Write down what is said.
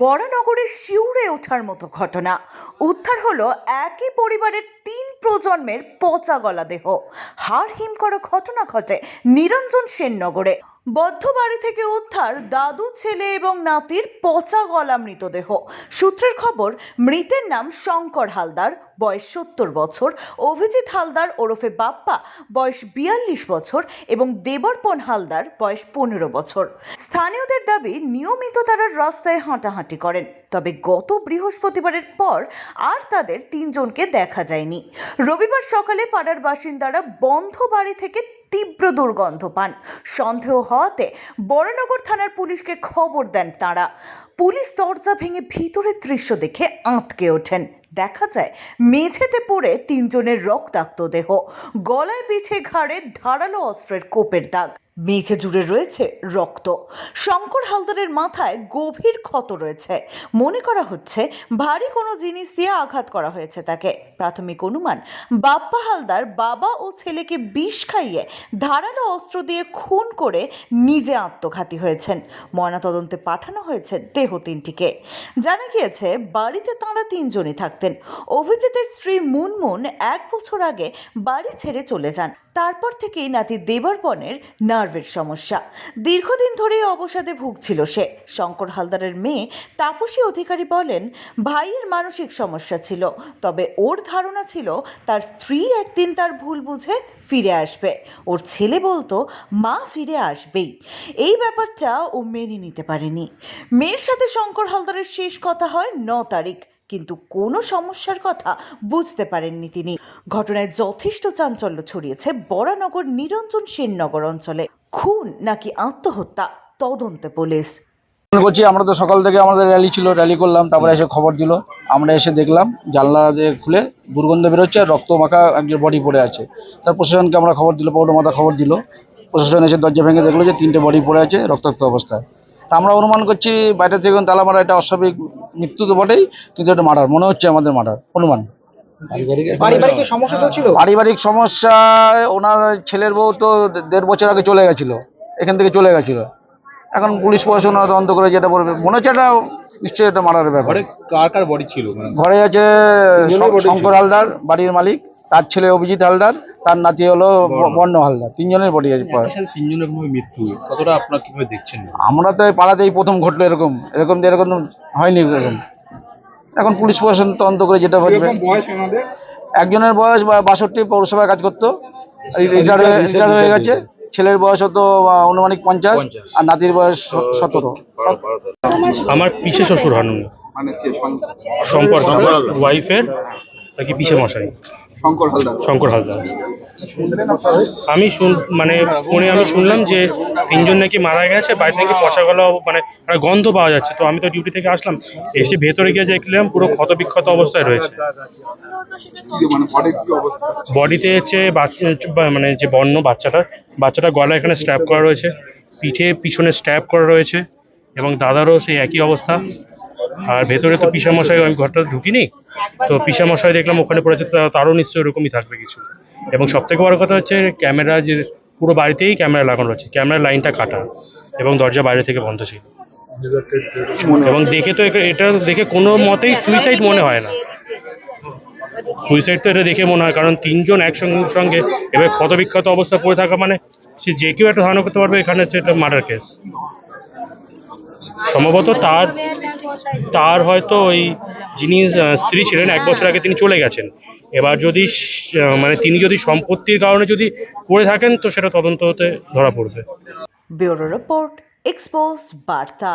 বরানগরে শিউরে ওঠার মতো ঘটনা। উদ্ধার হলো একই পরিবারের তিন প্রজন্মের পচা গলা দেহ। হাড় হিম করা ঘটনা ঘটে নিরঞ্জন সেননগরে। বদ্ধ বাড়ি থেকে উদ্ধার দাদু, ছেলে এবং নাতির পচা গলা মৃতদেহ। সূত্রের খবর, মৃতের নাম শঙ্কর হালদার, বয়স সত্তর বছর। অভিজিৎ হালদার ওরফে বাপ্পা, বয়স বিয়াল্লিশ বছর এবং দেবর্পণ হালদার বয়স পনেরো বছর। স্থানীয়দের দাবি, নিয়মিত তারা রাস্তায় হাঁটাহাঁটি করেন। তবে গত বৃহস্পতিবারের পর আর তাদের তিনজনকে দেখা যায়নি। রবিবার সকালে পাড়ার বাসিন্দারা বন্ধ বাড়ি থেকে তীব্র দুর্গন্ধ পান। সন্দেহ হওয়াতে বড়নগর থানার পুলিশকে খবর দেন তারা। পুলিশ দরজা ভেঙে ভিতরের দৃশ্য দেখে আঁতকে ওঠেন। দেখা যায়, মেঝেতে পড়ে তিনজনের রক্তাক্ত দেহ। গলায় পিছে ঘাড়ে ধারালো অস্ত্রের কোপের দাগ। মেঝে জুড়ে রয়েছে রক্ত। শঙ্কর হালদারের মাথায় গভীর ক্ষত রয়েছে। মনে করা হচ্ছে ভারী কোনো জিনিস দিয়ে আঘাত করা হয়েছে তাকে। প্রাথমিক অনুমান, বাপ্পা হালদার বাবা ও ছেলেকে বিষ খাইয়ে ধারালো অস্ত্র দিয়ে খুন করে নিজে আত্মঘাতী হয়েছেন। ময়নাতদন্তে পাঠানো হয়েছে দেহ তিনটিকে। জানা গিয়েছে, বাড়িতে তাঁরা তিনজনই থাকতেন। অভিজিতের স্ত্রী মুনমুন এক বছর আগে বাড়ি ছেড়ে চলে যান। তারপর থেকেই নাতি দেবর্পণের নার্ভের সমস্যা। দীর্ঘদিন ধরে অবসাদে ভুগছিল সে। শঙ্কর হালদারের মেয়ে তাপসী অধিকারী বলেন, ভাইয়ের মানসিক সমস্যা ছিল, তবে ওর ধারণা ছিল তার স্ত্রী একদিন তার ভুল বুঝে ফিরে আসবে। ওর ছেলে বলতো, মা ফিরে আসবেই। এই ব্যাপারটা ও মেনে নিতে পারেনি। মেয়ের সাথে শঙ্কর হালদারের শেষ কথা হয় ন তারিখ, কিন্তু কোনো সমস্যার কথা বুঝতে পারেননি তিনি। ঘটনায় যথেষ্ট চাঞ্চল্য ছড়িয়েছে বরানগর নিরঞ্জন সেননগর অঞ্চলে। খুন নাকি আত্মহত্যা? তদন্তে পুলিশ। করছি আমরা তো সকাল থেকে আমাদের র্যালি ছিল র্যালি করলাম, তারপরে এসে খবর দিল। আমরা এসে দেখলাম, জানলা দিয়ে খুলে দুর্গন্ধ বেরোচ্ছে আর রক্ত মাখা একজন বডি পড়ে আছে। তার প্রশাসনকে আমরা খবর দিল, পৌর মাথা খবর দিল। প্রশাসন এসে দরজা ভেঙে দেখল যে তিনটে বডি পড়ে আছে রক্তাক্ত অবস্থায়। তা আমরা অনুমান করছি বাইরে থেকে তালা মারা এটা অস্বাভাবিক মৃত্যু তো বটেই, কিন্তু এটা মার্ডার মনে হচ্ছে আমাদের মার্ডার অনুমান। পারিবারিক সমস্যা চলছিল পারিবারিক সমস্যা ওনার ছেলের বউ তো দেড় বছর আগে চলে গেছিল এখান থেকে চলে গেছিল। এখন পুলিশ প্রশাসন তদন্ত করে যেটা বলবে মনে হচ্ছে এটা নিশ্চয়ই এটা মারার ব্যাপার। ঘরে কার কার বডি ছিল মানে? ঘরে আছে ছিল। শঙ্কর হালদার বাড়ির মালিক তার ছেলে অভিজিৎ হালদার তার নাতি হলো বর্ণ। হালদার তিনজনের বডি আছে। তিনজনের মৃত্যু কতটা আপনার কীভাবে দেখছেন? আমরা তো পাড়াতেই প্রথম ঘটলো এরকম এরকম এরকম হয়নি এরকম। এখন পুলিশ প্রশাসন তদন্ত করে যেটা বলবে বয়স একজনের বয়স বাষট্টি পৌরসভায় কাজ করতো। রিটায়ার হয়ে গেছে। ছেলের বয়স হতো অনুমানিক পঞ্চাশ। আর নাতির বয়স সতেরো। আমার পিসে শ্বশুর হন উনি মানে কে শং- সম্পর্ক শঙ্কর ওয়াইফের নাকি পিসে মশাই? শঙ্কর হালদার। শঙ্কর হালদার। আমি শুন মানে ফোনে আমি শুনলাম যে তিনজন নাকি মারা গেছে বাড়ি থেকে পচা গলা মানে গন্ধ পাওয়া যাচ্ছে। তো আমি তো ডিউটি থেকে আসলাম, এসে ভেতরে গিয়ে দেখলাম পুরো ক্ষত বিক্ষত অবস্থায় রয়েছে। বডিতে হচ্ছে মানে যে বন্য বাচ্চাটা বাচ্চাটা গলা এখানে স্ট্র্যাপ করা রয়েছে, পিঠে পিছনে স্ট্র্যাপ করা রয়েছে। এবং দাদারও সেই একই অবস্থা। আর ভেতরে তো পিসামশাই, আমি ঘরটা ঢুকিনি, তো পিসামশাই দেখলাম ওখানে পড়েছে তারও নিশ্চয়ই ওরকমই থাকবে কিছু। এবং সব থেকে বড় কথা হচ্ছে, ক্যামেরা যে পুরো বাড়িতেই ক্যামেরা লাগানো রয়েছে, ক্যামেরার লাইনটা কাটা এবং দরজা বাইরে থেকে বন্ধ ছিল। এবং দেখে তো এটা দেখে কোনো মতেই সুইসাইড মনে হয় না। সুইসাইড তো এটা দেখে মনে হয়, কারণ তিনজন একসঙ্গে সঙ্গে এবার ক্ষত বিক্ষত অবস্থা পড়ে থাকা মানে সে যে কেউ একটা ধারণা করতে পারবে, এখানে হচ্ছে এটা মার্ডার কেস সম্ভবত তার তার হয়তো ওই যিনি স্ত্রী ছিলেন, এক বছর আগে তিনি চলে গেছেন। এবার যদি মানে তিনি যদি সম্পত্তির কারণে যদি পড়ে থাকেন, তো সেটা তদন্ত হতে ধরা পড়বে। ব্যুরো রিপোর্ট, এক্সপোজ, বার্তা।